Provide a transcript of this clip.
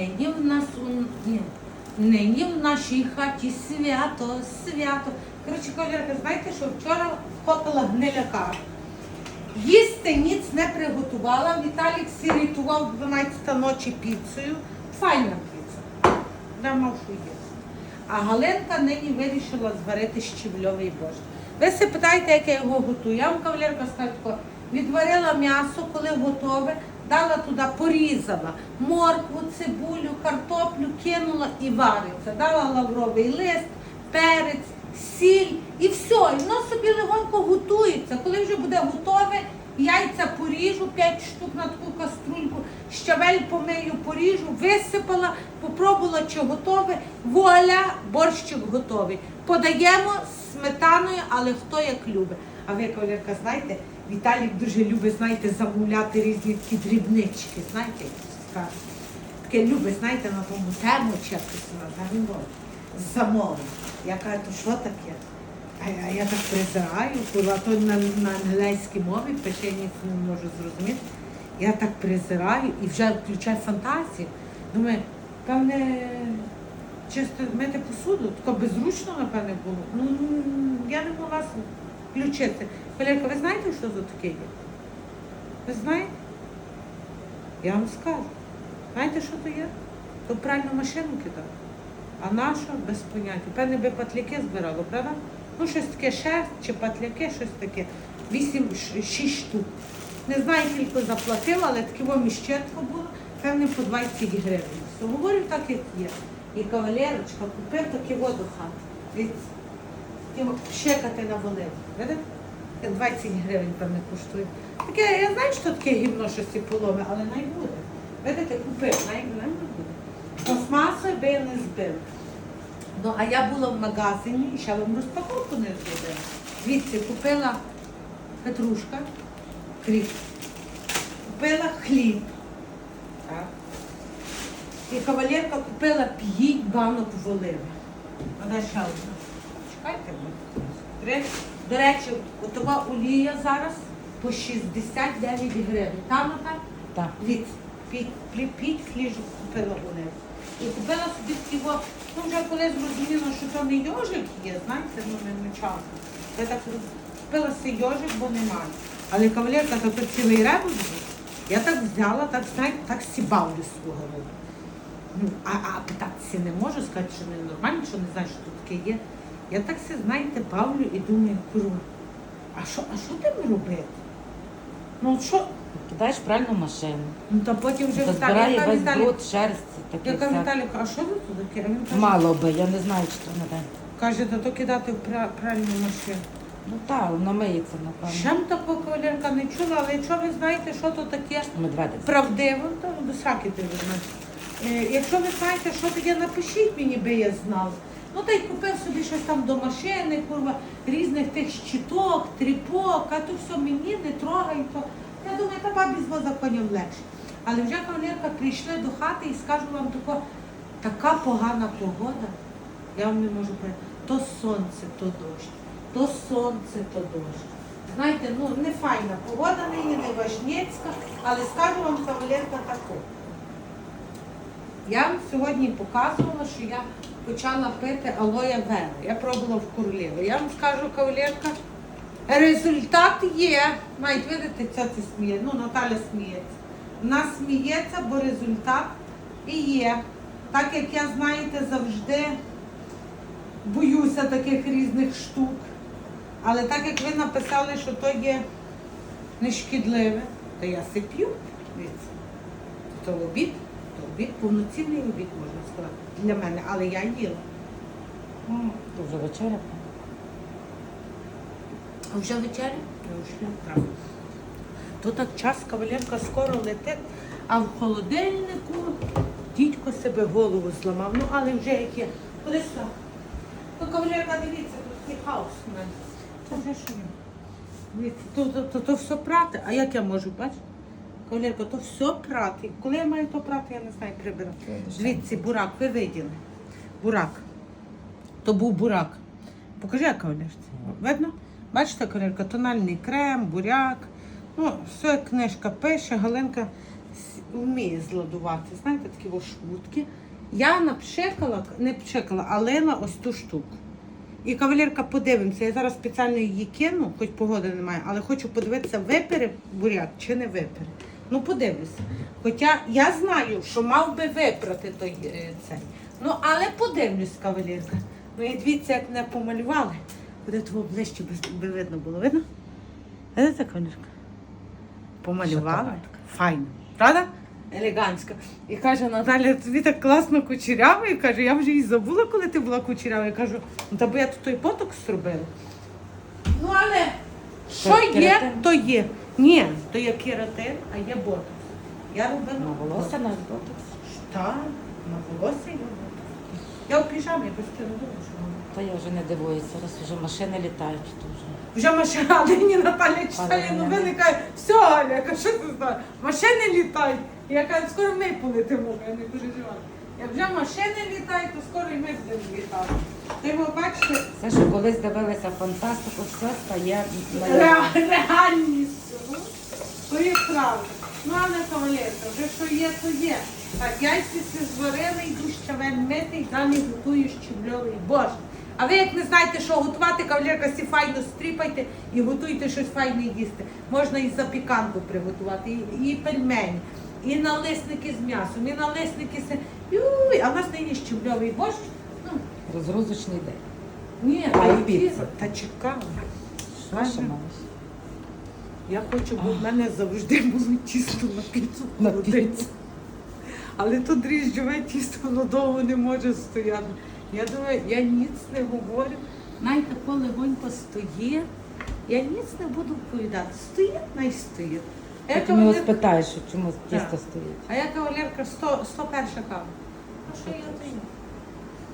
Нині в нас у ні, нині в нашій хаті свято, свято. Коротше, колірка, знаєте, що вчора вхопила гниля каша. Їсти ніц не приготувала. Віталік сірітував 12 ночі піцею. Файна піца. Я мав що їсти. А Галинка нині вирішила зварити щівльовий борщ. Ви се питаєте, як я його готую. Я вам кавалерка скажу, відварила м'ясо, коли готове, дала туди, порізала моркву, цибулю, картоплю, кинула і вариться. Дала лавровий лист, перець, сіль і все. І воно собі легонько готується. Коли вже буде готове, яйця поріжу, 5 штук на таку каструльку, щавель помию, поріжу, висипала, попробувала, чи готове. Вуаля, борщик готовий. Подаємо з сметаною, але хто як любить. А ви, колірка, знаєте, Віталік дуже любить, знаєте, замовляти різні такі дрібнички, знаєте, таке любить, знаєте, на тому тему називаємо, замовлення. Я кажу, що таке? А я, так призираю, курва, то на, на англійській мові пише, я ніц не можу зрозуміти. Я так призираю і вже включаю фантазію. Думаю, певне, чисто мити посуду, тако безручно, напевне, було. Ну, я не могла включити. Колірка, ви знаєте, що за таке є? Ви знаєте? Я вам скажу. Знаєте, що то є? То пральну машину кидав. А наша без поняття. Певне би патляки збирало, правда? Ну, щось таке шерсть чи патляки, щось таке. Вісім, шість штук. Не знаю, скільки заплатила, але таке во міщетко було, певне, по 20 гривень. То говорю так, як є. І кавалерочка купив таке воду хат. Щекати на волину. Видите? 20 гривень певне коштує. Таке, я знаю, що таке гімно щось поломе, але най буде. Видите, купив, най, не буде. Пластмасою би я не збив. Ну, а я була в магазині і ще вам розпаковку не зробила. Звідси купила петрушка, кріп, купила хліб. Так. І кавалерка купила 5 банок воливи. Вона ще одна. Чекайте. Три. До речі, отова олія зараз по 69 гривень. Там так? Так. Від під, під, під фліжок купила оливу. І купила собі такі, ну вже коли зрозуміла, що то не йожик є, знаєте, ну не, не. Я так купила си йожик, бо немає. Але кавалерка, то цілий ребус був. Я так взяла, так знаєте, так сібавлю свого роду. Ну, а, а питатися не можу, сказати, що не нормально, що не знаю, що тут таке є. Я так все, знаєте, бавлю і думаю, курва, а що, а що тим робити? Ну от що? Кидаєш в пральну машину. Ну та потім вже збирає весь бруд, шерсть, таке яка всяке. Віталій, а що ви тут таке? Він каже, Мало би, я не знаю, чи то не каже, то то кидати в пра- пральну машину. Ну так, воно миється, напевно. Ще такого кавалерка не чула, але якщо ви знаєте, що то таке Медведець. правдиво, то до сраки ти візьмеш. Е, Якщо ви знаєте, що таке, напишіть мені, би я знала. Ну та й купив собі щось там до машини, курва, різних тих щиток, тріпок, а то все мені не трогай то. Я думаю, та бабі з воза возаконів легше. Але вже кавалерка прийшли до хати і скажу вам тако, така погана погода, я вам не можу передати. То сонце, то дощ, то сонце, то дощ. Знаєте, ну не файна погода нині, не важнєцька, але скажу вам кавалерка таку. Я вам сьогодні показувала, що я почала пити алоє вера. Я пробувала в короліві. Я вам скажу, кавалерка, результат є. Навіть видите, це це сміє. Ну, Наталя сміється. Вона сміється, бо результат і є. Так як я, знаєте, завжди боюся таких різних штук. Але так як ви написали, що то є нешкідливе, то я сип'ю. То обід, обід, повноцінний обід, можна сказати, для мене, але я їла. М, То вже вечеря. А вже вечеря? Я вже правда. То так час кавалерка скоро летить, а в холодильнику дідько себе голову зламав. Ну, але вже як є. Куди що? Ну, кавалерка, дивіться, тут такий хаос у мене. Це вже що? є? Дивіться, то, то, то, то все прати. А як я можу, бачиш? Кавалерка, то все прати. Коли я маю то прати, я не знаю, прибирати. Дивіться, бурак, ви виділи. Бурак. То був бурак. Покажи, яка кавалерці. Видно? Бачите, кавалерка, тональний крем, буряк. Ну, все як книжка пише, Галинка вміє зладувати. Знаєте, такі ось. Я напшикала, не пшикала, а лила ось ту штуку. І кавалерка, подивимося, я зараз спеціально її кину, хоч погоди немає, але хочу подивитися, випере буряк чи не випере. Ну, подивлюся. Хоча я знаю, що мав би випрати той е, цей. Ну, але подивлюсь, кавалерка. Ну і дивіться, як мене помалювали. Буде того ближче, би, видно було. Видно? Видите, кавалерка? Помалювали. Шоколадка. Файно. Правда? Елегантська. І каже, Наталя, тобі так класно кучерява. І каже, я вже і забула, коли ти була кучерява. Я кажу, ну та бо я тут той поток зробила. Ну але що є, то є. Ні, то є кератин, а є ботокс. Я робила На волосся на ботокс. Так, на волосся є ботокс. Я в піжамі, я просто не що воно. Та я вже не дивуюся, зараз вже машини літають тут вже. Машина, нині Наталя читає Але новини, каже, все, Галя, я кажу, що ти знаєш? Машини літають. Я кажу, скоро ми полетимо, я не переживаю. Як вже машини літають, то скоро і ми будемо літати. Ти ви бачите, Все, що колись дивилися фантастику, все стає на ре- реальністю. Ну, то є правда. Ну, але кавалерка, вже що є, то є. Так, яйці си зварили, йду щавель мити і далі готую щебльовий борщ. А ви як не знаєте, що готувати, кавалерка, сі файно стріпайте і готуйте щось файне їсти. Можна і запіканку приготувати, і, і пельмені, і налисники з м'ясом, і налисники з... Юй, а в нас нині щебльовий борщ. Ну, розгрузочний день. ні, А, і які- піца. Та чекала. Я хочу, бо в мене завжди було тісто на піцу. в На холодильнику. піцу. Але тут дріжджове тісто воно довго не може стояти. Я думаю, я ніц не говорю. Знаєте, коли легонько стоїть, я ніц не буду відповідати. Стоїть, най стоїть. А я Потім його спитаєш, чому тісто стоїть. А я кавалерка 100, 101 кава. А що я є?